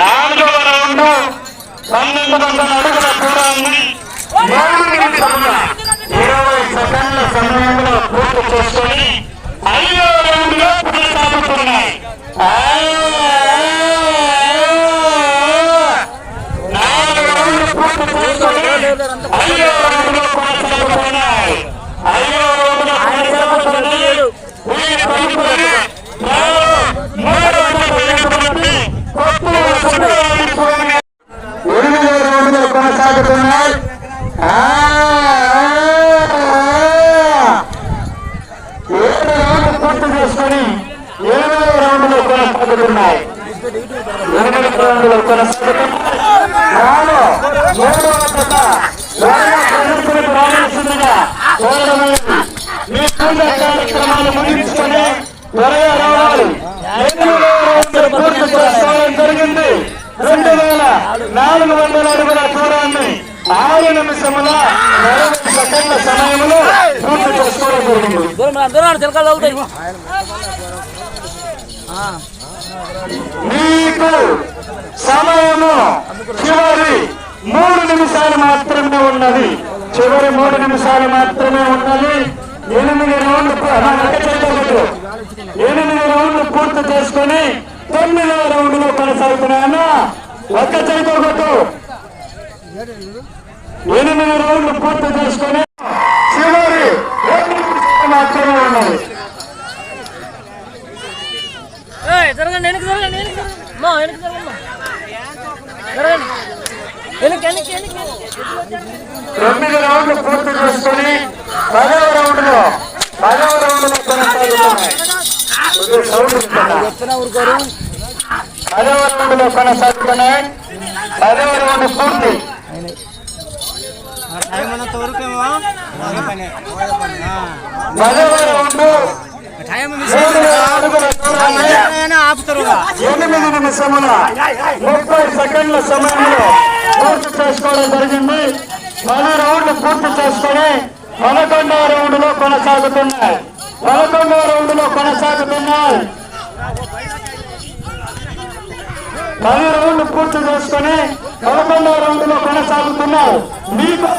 నాలుగవ రౌండ్ పన్నెండు వందల అడుగుల దూరాన్ని ఇరవై సెకండ్ల సమయంలో పూర్తి చేస్తూ ఐదో రౌండ్లో కొనసాగుతున్నాయి ఆ, నాలుగు రౌండ్లు పూర్తి చేసుకొని ఐదో రౌండ్ లో కొనసాగుతున్నాయి ఐదో కొనసాగుతున్నాయి వీరి కొనసాగుతున్నాయి. ఏడు రౌండ్లు పూర్తి రౌండ్లో కొనసాగుతున్నాయి. ఎనిమిది రౌండ్లో కొనసాగుతున్నాయి మూడవ మీ పూజ కార్యక్రమాలు ముగించుకొని త్వరగా రావాలి పూర్తి చేసుకోవడం జరిగింది రెండు వేల నాలుగు వందల అడుగుల దూరాన్ని ఆరు నిమిషముల నలభై సెకండ్ల సమయంలో పూర్తి చేసుకోవడం జరిగింది మీకు సమయము చివరి మూడు నిమిషాలు మాత్రమే ఉన్నది. చివరి మూడు నిమిషాలు మాత్రమే ఉన్నది ఎనిమిది రౌండ్లు ఎనిమిది రౌండ్లు పూర్తి చేసుకుని తొమ్మిదవ రౌండ్లో కొనసాగుతున్నాను. ఒక్క చేయకూడదు ఎనిమిది రౌండ్లు పూర్తి చేసుకుని చివరి మాత్రమే ఉన్నది జరగండి వెనక్కి జరగండి వెనక్కి జరగండి. వెనక్కి జరగండి. జరగండి. తొమ్మిది రౌండ్లు పూర్తి చేసుకుని పదవ రౌండ్లో పదవ రౌండ్లో కొనసాగుతున్నాయి పదవ రౌండ్లో కొనసాగుతున్నాయి. పదవ రౌండ్ పూర్తి. పదవ రౌండ్ ఎనిమిది నిమిషముల. ముప్పై సెకండ్ల సమయంలో పూర్తి చేసుకోవడం జరిగింది. పది రౌండ్లు పూర్తి చేసుకొని పదకొండవ రౌండ్లో కొనసాగుతున్నాయి. పదకొండవ రౌండ్లో కొనసాగుతున్నాయి. పది రౌండ్లు పూర్తి చేసుకొని పదకొండవ రౌండ్లో కొనసాగుతున్నాయి. మీకు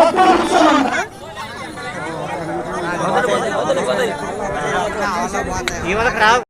ఒక్క నిమిషం. ఇవాళ